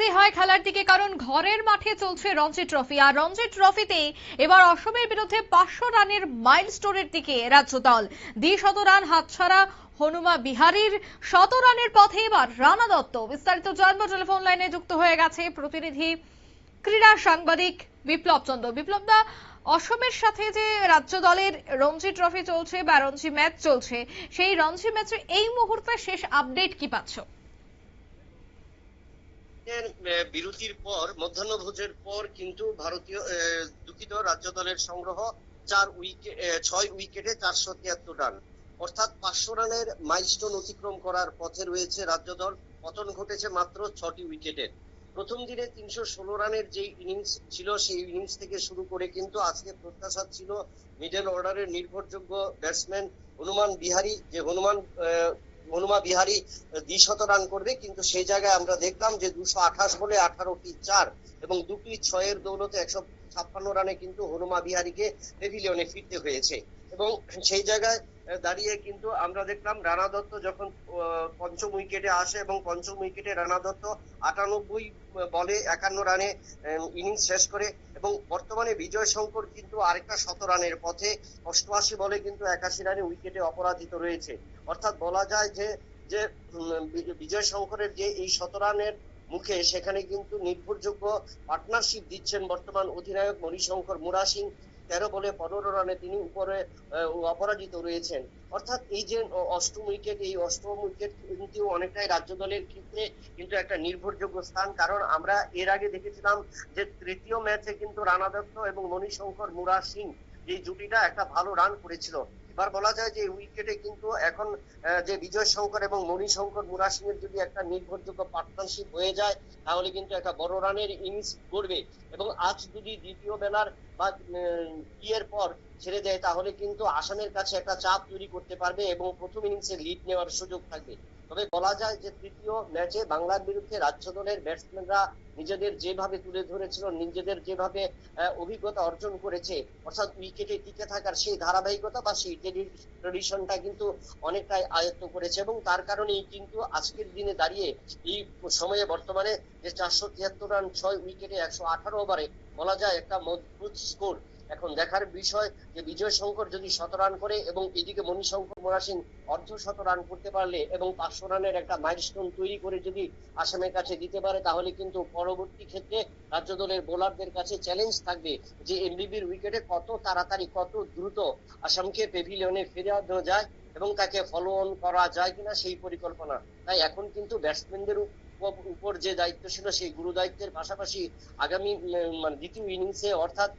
তাকাতে হয় খেলার দিকে, কারণ ঘরের মাঠে চলছে রঞ্জি ট্রফি। আর রঞ্জি ট্রফিতে এবার অসমের বিরুদ্ধে পাঁচশো রানের মাইল স্টোরের দিকে রাজ্য দল। দ্বিশত রান হাতছাড়া হনুমা বিহারীর শত রানের পথে এবার রানা দত্ত। বিস্তারিত জানব টেলিফোন লাইনে যুক্ত হয়ে গেছে প্রতিনিধি ক্রীড়া সাংবাদিক বিপ্লব চন্দ্র। বিপ্লব দা, অসমের সাথে যে রাজ্য দলের রঞ্জি ট্রফি চলছে বা রঞ্জি ম্যাচ চলছে, সেই রঞ্জি ম্যাচের এই মুহূর্তে শেষ আপডেট কি পাচ্ছ? বিরতির পর, মধ্যাহ্নভোজের পর কিন্তু ভারতীয় দুঃখিত রাজ্য দলের সংগ্রহ চার উইকেট ছয় উইকেটে চারশো তিয়াত্তর রান। অর্থাৎ পাঁচশো রানের মাইলস্টোন অতিক্রম করার পথে রয়েছে রাজ্য দল। পতন ঘটেছে মাত্র ছটি উইকেটের প্রথম দিনে তিনশো ষোলো রানের যে ইনিংস ছিল, সেই ইনিংস থেকে শুরু করে কিন্তু আজকে প্রত্যাশা ছিল মিডল অর্ডারের নির্ভরযোগ্য ব্যাটসম্যান হনুমান বিহারী যে হনুমান হনুমা বিহারি দ্বিশত রান করবে, কিন্তু সেই জায়গায় আমরা দেখলাম যে দুশো আঠাশ বলে আঠারোটি চার এবং দুটি ছয়ের দৌলতে একশো ছাপ্পান্ন রানে কিন্তু হনুমা বিহারীকে পেভিলিয়নে ফিরতে হয়েছে। এবং সেই জায়গায় দাঁড়িয়ে কিন্তু আমরা দেখলাম রানা দত্ত যখন পঞ্চম উইকেটে আসে এবং পঞ্চম উইকেটে রানা দত্ত আটানব্বই বলে একান্ন রানে ইনিংস শেষ করে এবং বর্তমানে বিজয় শঙ্কর কিন্তু আরেকটা শত রানের পথে অষ্টআশি বলে কিন্তু একাশি রানে উইকেটে অপরাজিত রয়েছে। অর্থাৎ বলা যায় যে যে বিজয় শঙ্করের যে এই শত রানের মুখে সেখানে কিন্তু নির্ভরযোগ্য পার্টনারশিপ দিচ্ছেন বর্তমান অধিনায়ক মণিশঙ্কর মুরা সিং। তেরো বলে পনেরো রানে তিনি উপরে অপরাজিত রয়েছেন। অর্থাৎ এই যে অষ্টম উইকেট এই অষ্টম উইকেট কিন্তু অনেকটাই রাজ্য দলের ক্ষেত্রে কিন্তু একটা নির্ভরযোগ্য স্থান। কারণ আমরা এর আগে দেখেছিলাম যে তৃতীয় ম্যাচে কিন্তু রানা দত্ত এবং মণিশঙ্কর মুরা সিং এই জুটিটা একটা ভালো রান করেছিল এবার বলা যায় যে উইকেটে কিন্তু এখন যে বিজয় শঙ্কর এবং মণি শঙ্কর মুরা সিং এর যদি একটা নির্ভরযোগ্য পার্টনারশিপ হয়ে যায়, তাহলে কিন্তু একটা বড় রানের ইনিংস করবে এবং আজ যদি দ্বিতীয় বেলার বা ইয়ের পর ছেড়ে দেয়, তাহলে কিন্তু আসামের কাছে একটা চাপ তৈরি করতে পারবে এবং প্রথম ইনিংসে লিড নেওয়ার সুযোগ থাকবে। তবে বলা যায় যে তৃতীয় ম্যাচে বাংলার বিরুদ্ধে রাজ্য দলের ব্যাটসম্যানরা নিজেদের যেভাবে তুলে ধরেছিল, নিজেদের যেভাবে অভিজ্ঞতা অর্জন করেছে, অর্থাৎ উইকেটে টিকে থাকার সেই ধারাবাহিকতা বা সেই ট্রেডিশনটা কিন্তু অনেকটাই আয়ত্ত করেছে এবং তার কারণেই কিন্তু আজকের দিনে দাঁড়িয়ে এই সময়ে বর্তমানে যে চারশো তিয়াত্তর রান, ছয় উইকেটে একশো আঠারো ওভারে বলা যায় একটা মজবুত স্কোর এখন দেখার বিষয় যে বিজয় শঙ্কর যদি শত রান করে এবং এদিকে মণিশঙ্কর মোরা সিং অর্ধ শত রান করতে পারলে এবং পাঁচশো রানের একটা মাইলস্টোন তৈরি করে যদি আসামের কাছে দিতে পারে, তাহলে কিন্তু পরবর্তী ক্ষেত্রে রাজ্য দলের বোলারদের কাছে চ্যালেঞ্জ থাকবে যে এমবিবির উইকেটে কত তাড়াতাড়ি, কত দ্রুত আসামকে পেভিলিয়নে ফিরে দেওয়া যায় এবং তাকে ফলো অন করা যায় কিনা সেই পরিকল্পনা। তাই এখন কিন্তু ব্যাটসম্যানদের উপর যে দায়িত্ব ছিল, সেই গুরু দায়িত্বের পাশাপাশি আগামী মানে দ্বিতীয় ইনিংসে অর্থাৎ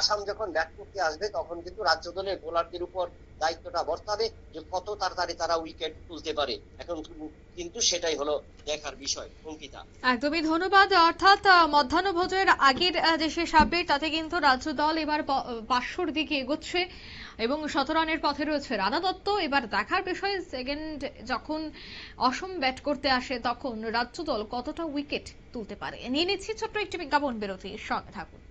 আসাম যখন ব্যাট করতে আসবে, তখন কিন্তু রাজ্য দলের বোলারদের উপর দায়িত্বটা বর্তাবে যে কত তাড়াতাড়ি তারা উইকেট তুলতে পারে। এখন কিন্তু সেটাই হলো দেখার বিষয়, অঙ্কিতা। একদমই ধন্যবাদ। অর্থাৎ মধ্যাহ্নভোজের আগের যে শেষ আপডেট তাতে কিন্তু রাজ্য দল এবার পাঁচশোর দিকে এগোচ্ছে এবং শতরানের পথে রয়েছে রানা দত্ত। এবার দেখার বিষয় সেকেন্ড যখন অসম ব্যাট করতে আসে, তখন রাজ্য দল কতটা উইকেট তুলতে পারে? নিয়ে নিচ্ছি ছোট্ট একটি বিজ্ঞাপন বিরতির সঙ্গে থাকুন।